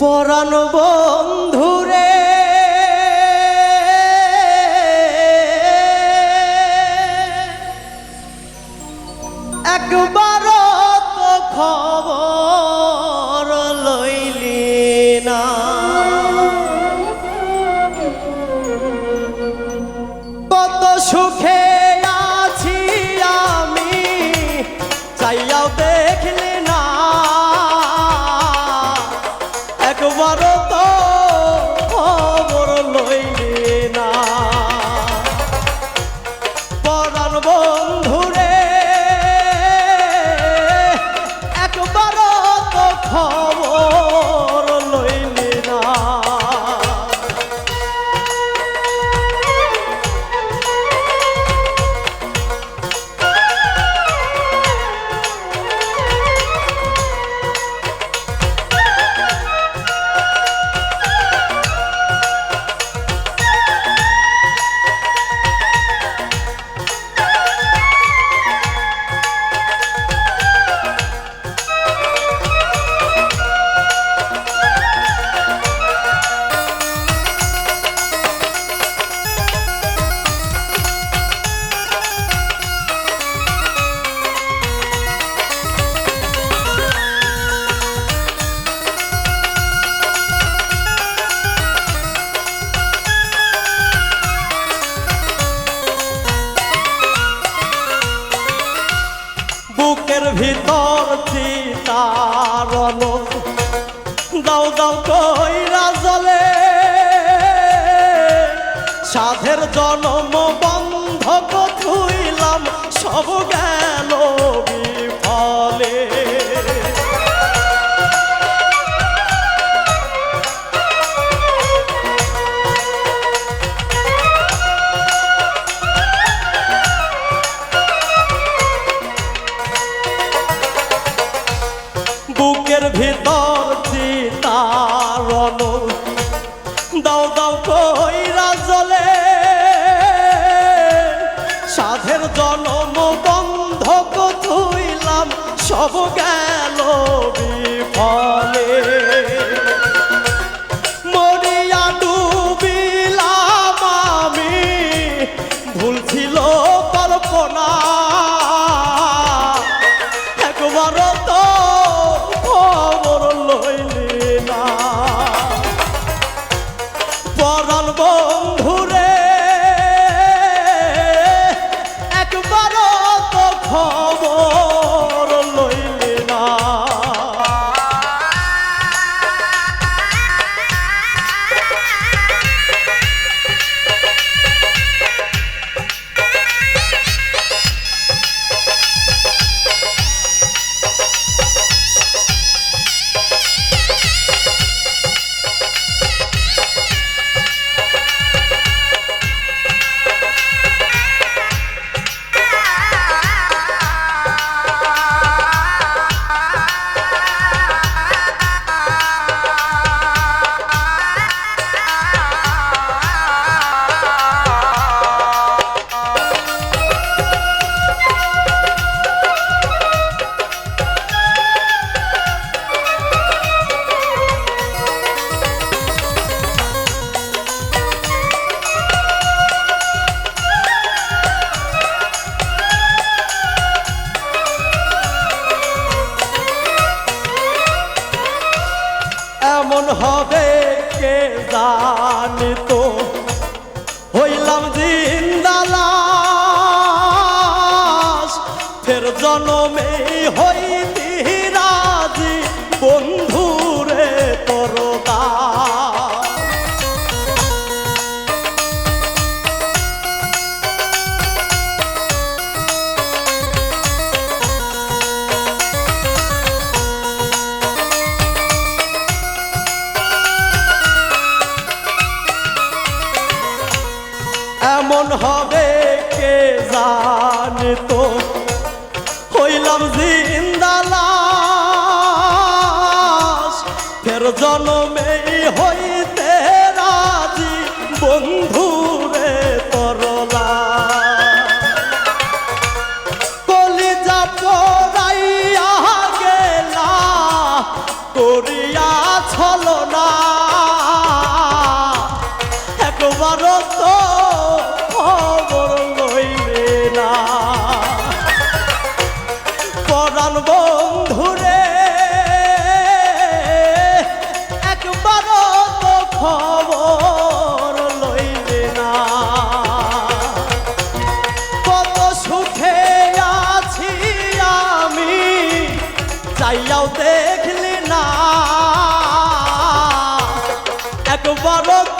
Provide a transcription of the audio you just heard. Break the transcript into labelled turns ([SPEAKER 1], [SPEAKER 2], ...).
[SPEAKER 1] পরাণ বন্ধুরে। একবার তো খবর বুকের ভিতর চিতারণ দাও দাও কইরা জলে সাধের জনম বন্ধ থুইলাম সব গেল দাও দাও কইরা জলে। সাধের জনম বন্ধ থুইলাম সব হইলাম জিন্দালাস ফের জনমে হইতি এমন হবে কে জানিত? হইলাম জিন্দালাস ফের জনমে হইতে রাজি বন্ধুরে তরলা। কলিজা পড়াইয়া গেলা করিয়া একবারও